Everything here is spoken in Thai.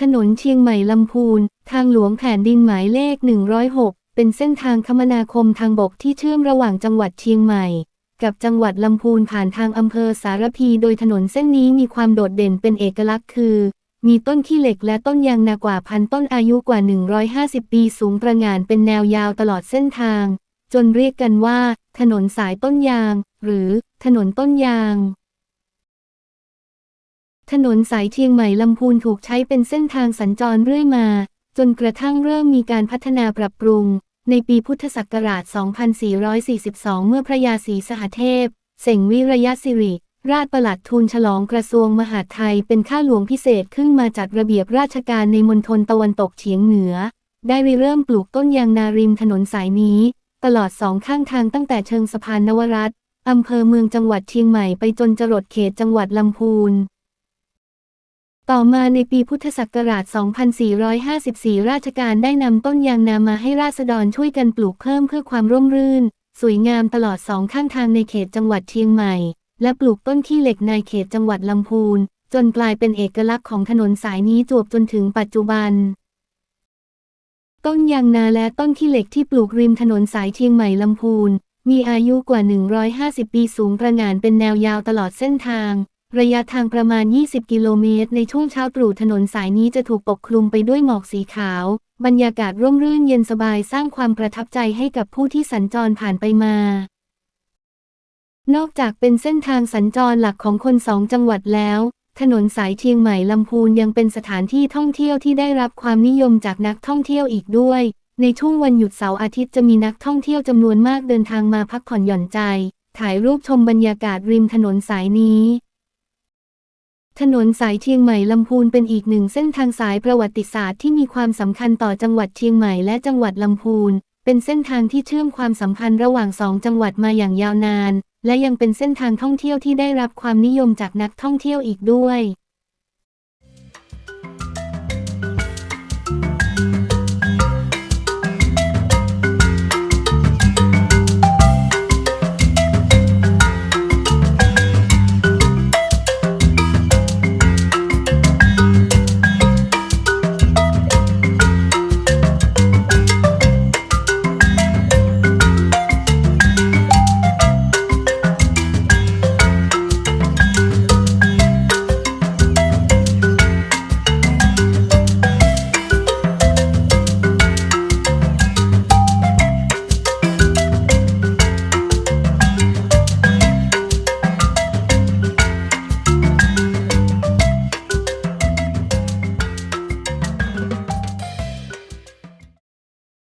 ถนนเชียงใหม่ลำพูน ทางหลวงแผ่นดินหมายเลข 106 เป็นเส้นทางคมนาคมทางบกที่เชื่อมระหว่างจังหวัดเชียงใหม่ กับจังหวัดลำพูนผ่านทางอำเภอสารพี โดยถนนเส้นนี้มีความโดดเด่นเป็นเอกลักษณ์คือ มีต้นขี้เหล็กและต้นยางนากว่าพันต้นอายุกว่า 150 ปีสูงประงานเป็นแนวยาวตลอดเส้นทาง จนเรียกกันว่า ถนนสายต้นยาง หรือ ถนนต้นยาง ถนนสายเชียงใหม่ลำพูนถูกใช้เป็นเส้นทางสัญจรเรื่อยมา จนกระทั่งเริ่มมีการพัฒนาปรับปรุง ในปีพุทธศักราช 2442 เมื่อพระยาศรีสหเทพ เสงวิระยะสิริ ราชประหลัดทูลฉลองกระทรวงมหาดไทยเป็นข้าหลวงพิเศษขึ้นมาจัดระเบียบราชการในมณฑลตะวันตกเฉียงเหนือ ได้ริเริ่มปลูกต้นยางนาริมถนนสายนี้ ตลอดสองข้างทางตั้งแต่เชิงสะพานนวรัตน์อำเภอเมืองจังหวัดเชียงใหม่ไปจนจรดเขตจังหวัดลำพูน ต่อมาในปีพุทธศักราช 2454 ราชการได้นำต้นยางนามาให้ราษฎรช่วยกันปลูกเพิ่มเพื่อความร่มรื่น สวยงามตลอดสองข้างทางในเขตจังหวัดเชียงใหม่ และปลูกต้นขี้เหล็กในเขตจังหวัดลำพูน จนกลายเป็นเอกลักษณ์ของถนนสายนี้จวบจนถึงปัจจุบัน ต้นยางนาและต้นขี้เหล็กที่ปลูกริมถนนสายเชียงใหม่ลำพูน มีอายุกว่า 150 ปีสูงประหง่านเป็นแนวยาวตลอดเส้นทาง ระยะทางประมาณ 20 กิโลเมตร ในช่วงเช้าตรู่ถนนสายนี้จะถูกปกคลุมไปด้วยหมอกสีขาว บรรยากาศร่มรื่นเย็นสบายสร้างความประทับใจให้กับผู้ที่สัญจรผ่านไปมา นอกจากเป็นเส้นทางสัญจรหลักของคนสองจังหวัดแล้ว ถนนสายเชียงใหม่ลำพูนยังเป็นสถานที่ท่องเที่ยวที่ได้รับความนิยมจากนักท่องเที่ยวอีกด้วย ในช่วงวันหยุดเสาร์อาทิตย์จะมีนักท่องเที่ยวจำนวนมากเดินทางมาพักผ่อนหย่อนใจ ถ่ายรูปชมบรรยากาศริมถนนสายนี้ ถนนสายเชียงใหม่ลำพูนเป็นอีกหนึ่งเส้นทางสายประวัติศาสตร์ที่มีความสำคัญต่อจังหวัดเชียงใหม่และจังหวัดลำพูน เป็นเส้นทางที่เชื่อมความสัมพันธ์ระหว่างสองจังหวัดมาอย่างยาวนาน และยังเป็นเส้นทางท่องเที่ยวที่ได้รับความนิยมจากนักท่องเที่ยวอีกด้วย